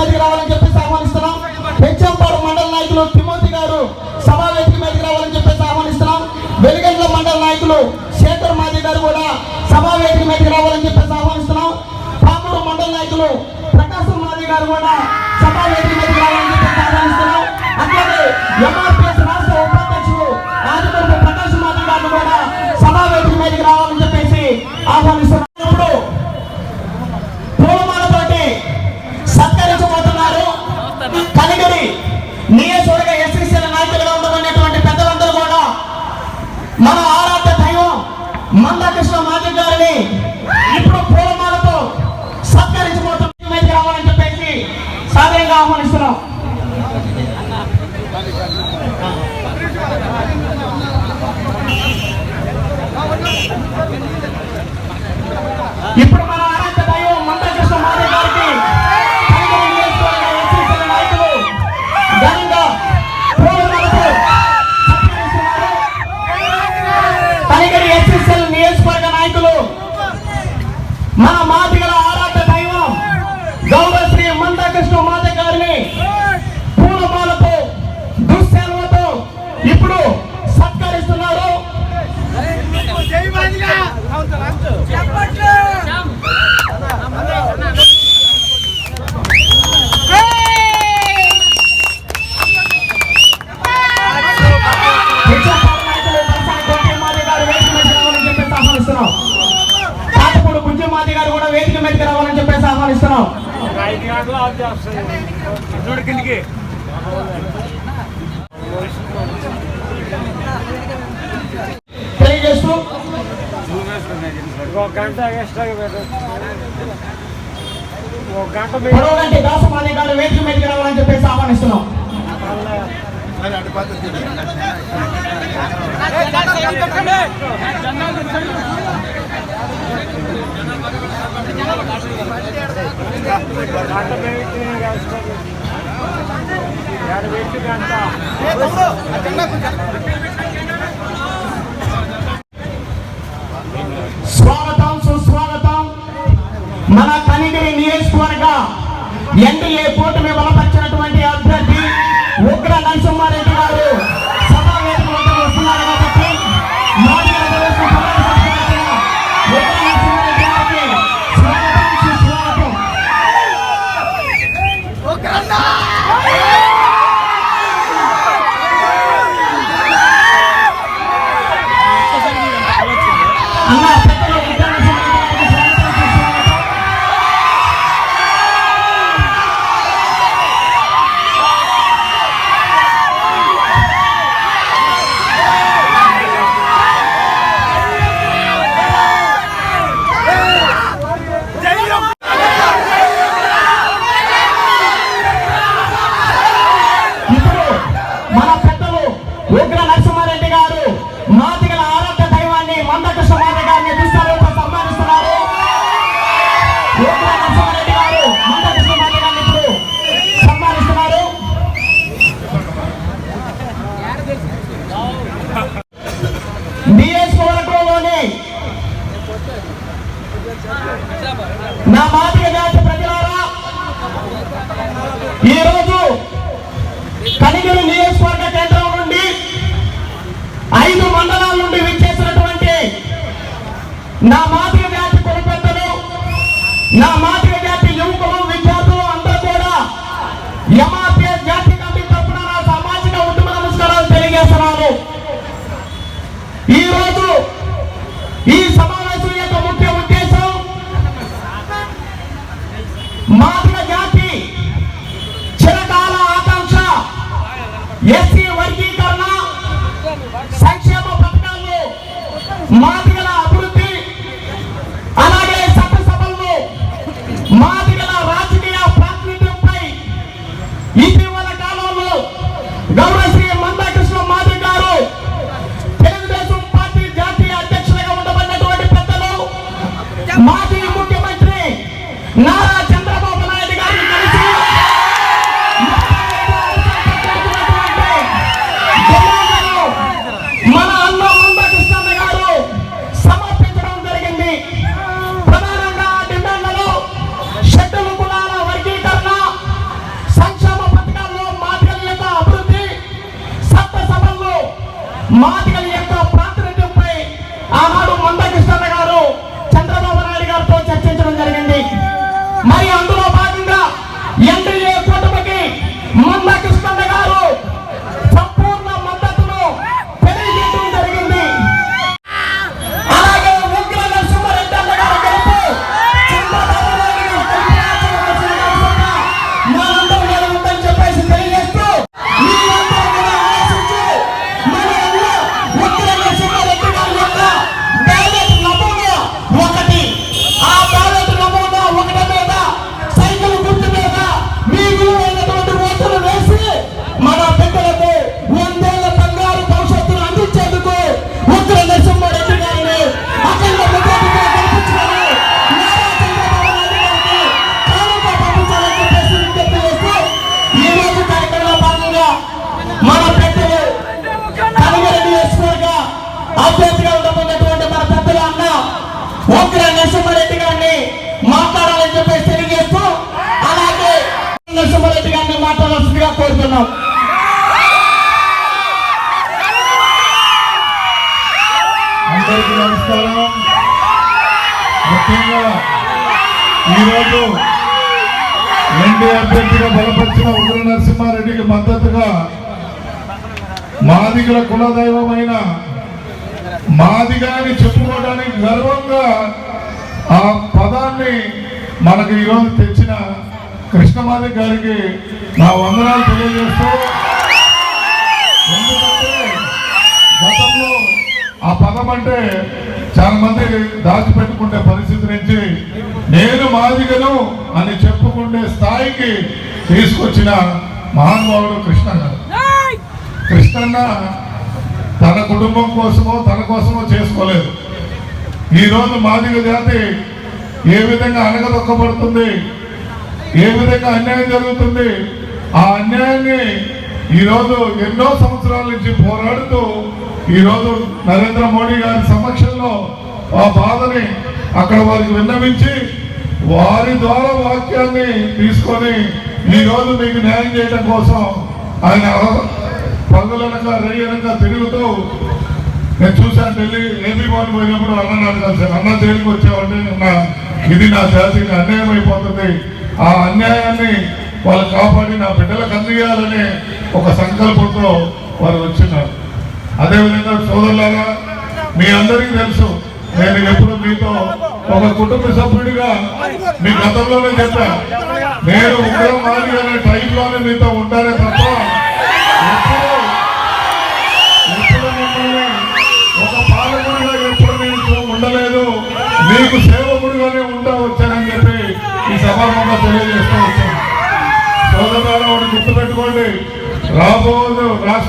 మీదకి రావాలని చెప్పేసి ఆహ్వానిస్తున్నాం. పెంచంపాడు మండల నాయకులు తిమోతి గారు సభావేదిక మీదకి రావాలని చెప్పేసి ఆహ్వానిస్తున్నాం. వెలుగండ్ల మండల నాయకులు శేఖర్ మాది గారు కూడా సభావేదిక మీదకి రావాలని చెప్పేసి ఆహ్వానిస్తున్నాం. పాపూరు మండల నాయకులు ప్రకాశం మాది గారు కూడా ఆహ్వానిస్తున్నాం ఒక గంట ఎక్స్ట్రా ఒక గంట గౌరవమంత్రి దాసమాలి గారు వేదిక మీదకి రావాలని చెప్పేసి ఆహ్వానిస్తున్నాం. గంట వెయిట్ గంట స్వాగతం సుస్వాగతం. మన తనిగిరి నియోజకవర్గ ఎన్డీఏ కూటమి బలపరిచినటువంటి అభ్యర్థి ఉగ్ర నరసింహారెడ్డి ముఖ్యంగా ఈరోజు ఎన్డీ అభ్యర్థిగా బలపరిచిన ఉగ్ర నరసింహారెడ్డికి మద్దతుగా మాదిగల కులదైవమైన మాదిగా అని చెప్పుకోవడానికి గర్వంగా ఆ పదాన్ని మనకు ఈరోజు తెచ్చిన కృష్ణమాది గారికి నా వందనాలు తెలియజేస్తూ ఎందుకంటే గతంలో ఆ పదం అంటే చాలా మంది దాచిపెట్టుకునే పరిస్థితి నుంచి నేను మాదిగను అని చెప్పుకునే స్థాయికి తీసుకొచ్చిన మహానుభావుడు కృష్ణ గారు. కృష్ణన్న తన కుటుంబం కోసమో తన కోసమో చేసుకోలేదు. ఈ రోజు మాదిగ జాతి ఏ విధంగా అనగదొక్కబడుతుంది ఏ విధంగా అన్యాయం జరుగుతుంది ఆ అన్యాయాన్ని ఈరోజు ఎన్నో సంవత్సరాల నుంచి పోరాడుతూ ఈరోజు నరేంద్ర మోడీ గారి సమక్షంలో ఆ బాధని అక్కడ వారికి విన్నవించి వారి ద్వారా వాక్యాన్ని తీసుకొని ఈరోజు మీకు న్యాయం చేయడం కోసం ఆయన పగులనక రేయనక తిరుగుతూ నేను చూశాను ఢిల్లీ ఏపీ వాళ్ళు పోయినప్పుడు అన్న నాకు అన్న జైలుకి వచ్చావంటే నా ఇది నా జాతికి అన్యాయం అయిపోతుంది ఆ అన్యాయాన్ని వాళ్ళు కాపాడి నా బిడ్డలకు అందియాలనే ఒక సంకల్పంతో వారు వచ్చినారు. అదేవిధంగా సోదరులారా మీ అందరికీ తెలుసు నేను ఎప్పుడు మీతో ఒక కుటుంబ సభ్యుడిగా మీ గతంలోనే చెప్పా నేను ఉగ్రం అనే టైంలోనే మీతో ఉంటానే తప్ప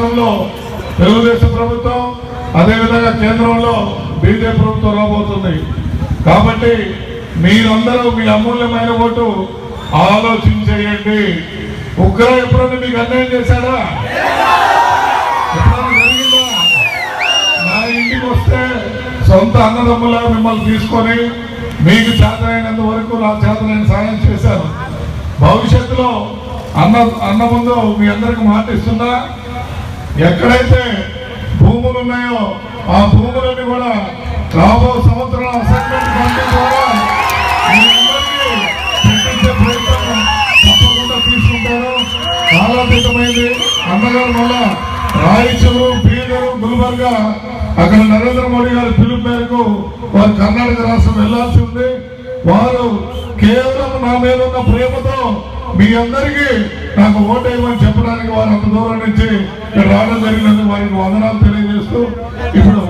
రాష్ట్రంలో తెలుగుదేశం ప్రభుత్వం అదేవిధంగా కేంద్రంలో బీజేపీ ప్రభుత్వం రాబోతుంది. కాబట్టి మీరందరూ మీ అమూల్యమైన ఓటు ఆలోచించేయండి. ఉగ్ర ఎప్పుడైనా మీకు అన్యాయం చేశాడా? జరిగిందా? నా ఇంటికి వస్తే సొంత అన్నదమ్ములా మిమ్మల్ని తీసుకొని మీకు చేతనైనంత వరకు నా చేతనైన సాయం చేశాను. భవిష్యత్తులో అన్న అన్న ముందు మీ అందరికి మాట ఇస్తున్నా. ఎక్కడైతే భూములు ఉన్నాయో ఆ భూములన్నీ కూడా రాబో సంవత్సరం అసైన్మెంట్ ఫండ్ ద్వారా తప్పకుండా తీసుకుంటారు కాలాతీతమైంది. అన్నగారు మళ్ళా రాయచూరు బీదరు గుల్బర్గా అక్కడ నరేంద్ర మోడీ గారి పిలుపు మేరకు వారు కర్ణాటక రాష్ట్రం వెళ్ళాల్సి ఉంది. వారు కేవలం నా మీద ఉన్న ప్రేమతో మీ అందరికీ నాకు ఓటేయమని చెప్పడానికి వారు అంత దూరం నుంచి రావడం జరిగినందుకు వారికి వందనాలు తెలియజేస్తూ ఇప్పుడు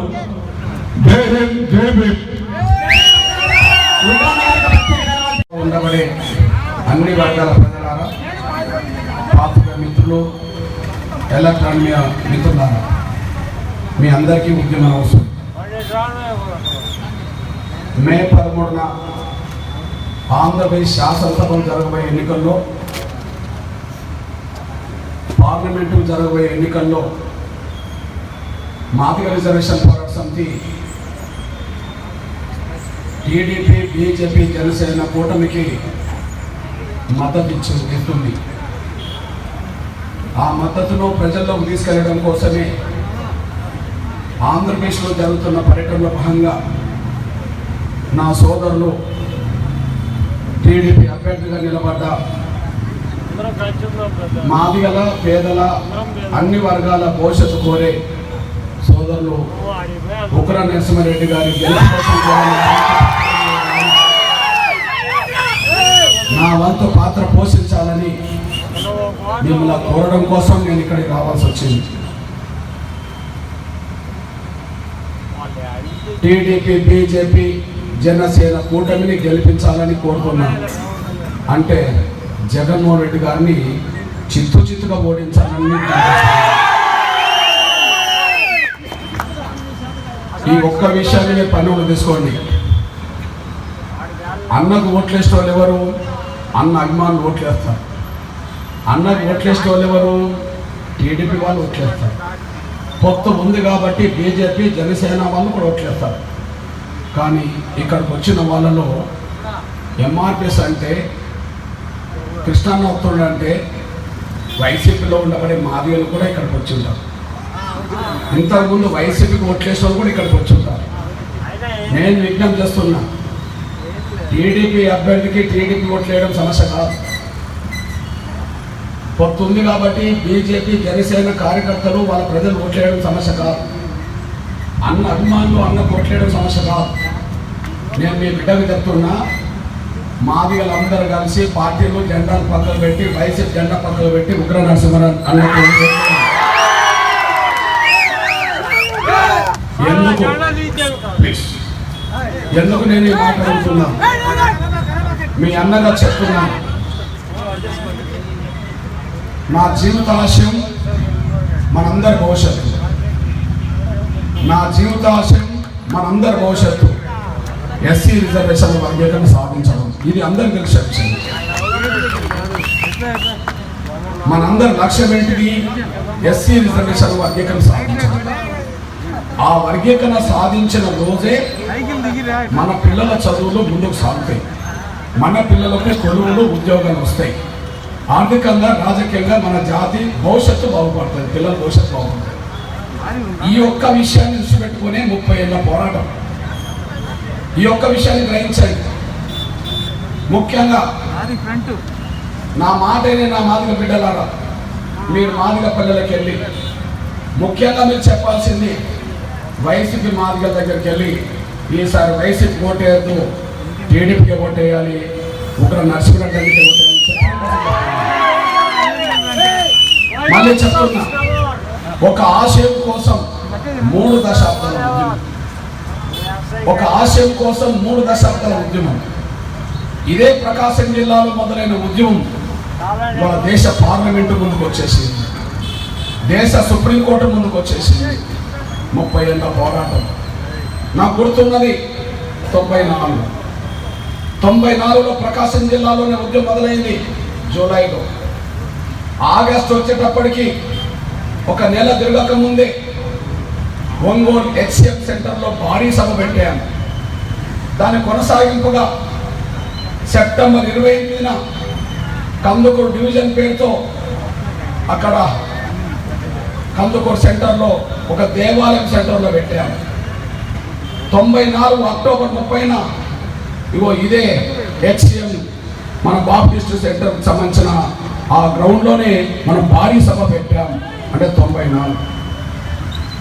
జై హింద్ జై భీమ్. ఉండబడే అన్ని వర్గాల ప్రజలారా పాత్రిక మిత్రులు ఎలక్ట్రానిక్ మిత్రులారా మీ అందరికీ ముఖ్యమైన అవసరం. మే పదమూడున ఆంధ్రప్రదేశ్ శాసనసభలు జరగబోయే ఎన్నికల్లో పార్లమెంటు జరగబోయే ఎన్నికల్లో మాదిగ రిజర్వేషన్ పోరాట సమితి టీడీపీ బీజేపీ జనసేన కూటమికి మద్దతు ఇస్తుంది ఆ మద్దతును ప్రజల్లోకి తీసుకెళ్ళడం కోసమే ఆంధ్రప్రదేశ్లో జరుగుతున్న పర్యటనలో భాగంగా నా సోదరులు టీడీపీ అభ్యర్థిగా నిలబడ్డ మాదిగల పేదల అన్ని వర్గాల భవిష్యత్తు కోరే సోదరులు ఉగ్ర నరసింహారెడ్డి గారి నా వంతు పాత్ర పోషించాలని మిమ్మల్ని కోరడం కోసం నేను ఇక్కడికి రావాల్సి వచ్చింది. టీడీపీ బీజేపీ జనసేన కూటమిని గెలిపించాలని కోరుకున్నాను అంటే జగన్మోహన్ రెడ్డి గారిని చిత్తు చిత్తుగా ఓడించాలని ఈ ఒక్క విషయాన్ని మీరు పనులు తీసుకోండి. అన్నకు ఓట్లేసిన వాళ్ళు ఎవరు? అన్న అభిమానులు ఓట్లేస్తారు. అన్నకు ఓట్లేసిన వాళ్ళు ఎవరు? టీడీపీ వాళ్ళు ఓట్లేస్తారు. కొత్త ఉంది కాబట్టి బీజేపీ జనసేన వాళ్ళు కూడా ఓట్లేస్తారు. కానీ ఇక్కడికి వచ్చిన వాళ్ళలో ఎంఆర్పిఎస్ అంటే కృష్ణానోత్తుడు అంటే వైసీపీలో ఉండబడే మాదిగలు కూడా ఇక్కడికి వచ్చి ఉంటారు. ఇంతకుముందు వైసీపీకి ఓట్లేసిన వాళ్ళు కూడా ఇక్కడికి వచ్చి ఉంటారు. నేను విజ్ఞప్తి చేస్తున్నా టీడీపీ అభ్యర్థికి టీడీపీ ఓట్లేయడం సమస్య కాదు. పొత్తుంది కాబట్టి బీజేపీ జనసేన కార్యకర్తలు వాళ్ళ ప్రజలు ఓట్లేయడం సమస్య కాదు. అన్న అభిమానులు అన్న ఓట్లేయడం సమస్య కాదు. నేను మీ బిడ్డకి చెప్తున్నా మాదిగలందరూ కలిసి పార్టీలు జెండాలు పక్కన పెట్టి వైసీపీ జెండా పక్కన పెట్టి ఉగ్ర నరసింహరావు అన్నట్టు ఎందుకు? ఎందుకు నేను ఈ మాట అడుగుతున్నా? మీ అన్నగా చెప్తున్నాను నా జీవిత ఆశయం మనందరి భవిష్యత్తు. నా జీవితాశయం మనందరి భవిష్యత్తు. ఎస్సీ రిజర్వేషన్ వర్గీకరణ సాధించడం. ఇది అందరికి తెలిసి వచ్చింది మనందరి లక్ష్యం ఏంటిది? ఎస్సీ రిజర్వేషన్ వర్గీకరణ సాధించడం. ఆ వర్గీకరణ సాధించిన రోజే మన పిల్లల చదువులు ముందుకు సాగుతాయి. మన పిల్లలకు కొలువులు ఉద్యోగాలు వస్తాయి. ఆర్థికంగా రాజకీయంగా మన జాతి భవిష్యత్తు బాగుపడుతుంది. పిల్లల భవిష్యత్తు బాగుంటుంది ఈ ఒక్క విషయాన్ని దృష్టి పెట్టుకునే ముప్పై ఏళ్ళ పోరాటం. ఈ ఒక్క విషయాన్ని గ్రహించండి ముఖ్యంగా నా మాటనే నా మాదిగ బిడ్డలారా మీరు మాదిగ పిల్లలకి వెళ్ళి ముఖ్యంగా మీరు చెప్పాల్సింది వైసీపీ మాదిగల దగ్గరికి వెళ్ళి ఈసారి వైసీపీ ఓటేయద్దు టీడీపీకి ఓటేయాలి ఒకరు నరసింహరెడ్డి. మళ్ళీ చెప్తున్నా. ఒక ఆశయం కోసం మూడు దశాబ్దాల ఉద్యమం. ఒక ఆశయం కోసం మూడు దశాబ్దాల ఉద్యమం. ఇదే ప్రకాశం జిల్లాలో మొదలైన ఉద్యమం మన దేశ పార్లమెంటు ముందుకు వచ్చేసింది. దేశ సుప్రీంకోర్టు ముందుకు వచ్చేసింది. ముప్పై ఏళ్ళ పోరాటం. నాకు గుర్తున్నది తొంభై నాలుగు. తొంభై నాలుగులో ప్రకాశం జిల్లాలోనే ఉద్యమం మొదలైంది జూలైలో. ఆగస్టు వచ్చేటప్పటికి ఒక నెల తిరగక ముందే ఒంగోలు హెచ్సిఎఫ్ సెంటర్లో భారీ సభ పెట్టాను. దాని కొనసాగింపుగా సెప్టెంబర్ ఇరవై ఎనిమిదిన కందుకూరు డివిజన్ పేరుతో అక్కడ కందుకూరు సెంటర్లో ఒక దేవాలయం సెంటర్లో పెట్టాము తొంభై నాలుగు అక్టోబర్ ముప్పైన ఇగో ఇదే హెచ్సిఎం మన బాప్టిస్ట్ సెంటర్కి సంబంధించిన ఆ గ్రౌండ్లోనే మనం భారీ సభ పెట్టాము. అంటే తొంభై నాలుగు.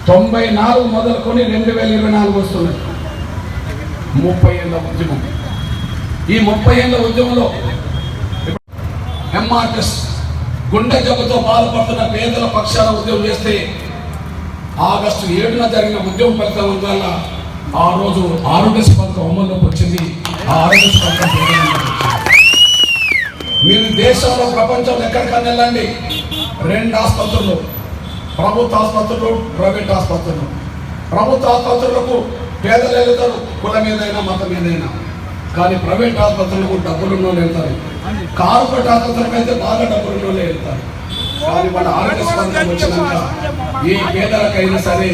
తొంభై నాలుగు మొదలుకొని రెండు వేల ఇరవై నాలుగు వస్తుంది ముప్పై ఏళ్ళ ఉద్యమం. ఈ ముప్పై ఏళ్ళ ఉద్యమంలో ఎంఆర్ఎస్ గుండె జబ్బుతో బాధపడుతున్న పేదల పక్షాన ఉద్యమం చేస్తే ఆగస్టు ఏడున జరిగిన ఉద్యమ ఫలితం వల్ల ఆ రోజు ఆరోగ్యశ్రీ పథకం అమల్లోకి వచ్చింది. ఆ ఆరోగ్యశ్రీ పథకం మీరు దేశంలో ప్రపంచంలో ఎక్కడికన్నా వెళ్ళండి. రెండు ఆసుపత్రులు. ప్రభుత్వ ఆసుపత్రులు ప్రైవేట్ ఆసుపత్రులు. ప్రభుత్వ ఆసుపత్రులకు పేదలు వెళ్తారు కుల మీదైనా మతం మీదైనా. కానీ ప్రైవేట్ ఆసుపత్రులకు డబ్బులు ఉన్నోళ్ళు వెళ్తారు. కార్పొరేట్ ఆసుపత్రులకు అయితే బాగా డబ్బులు ఉన్నోళ్ళు వెళ్తారు. కానీ మన ఆరోగ్య స్పందన వచ్చినాక ఏ పేదలకైనా సరే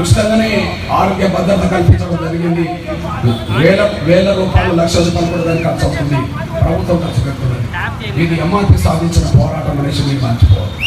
ఉచితంగానే ఆరోగ్య భద్రత కల్పించడం జరిగింది. వేల వేల రూపాయలు లక్ష రూపాయలు కూడా దానికి ఖర్చు అవుతుంది ప్రభుత్వం ఖర్చు పెడుతుంది ఇది ఎంఆర్పి సాధించిన పోరాటం అనేసి మీరు మర్చిపోవాలి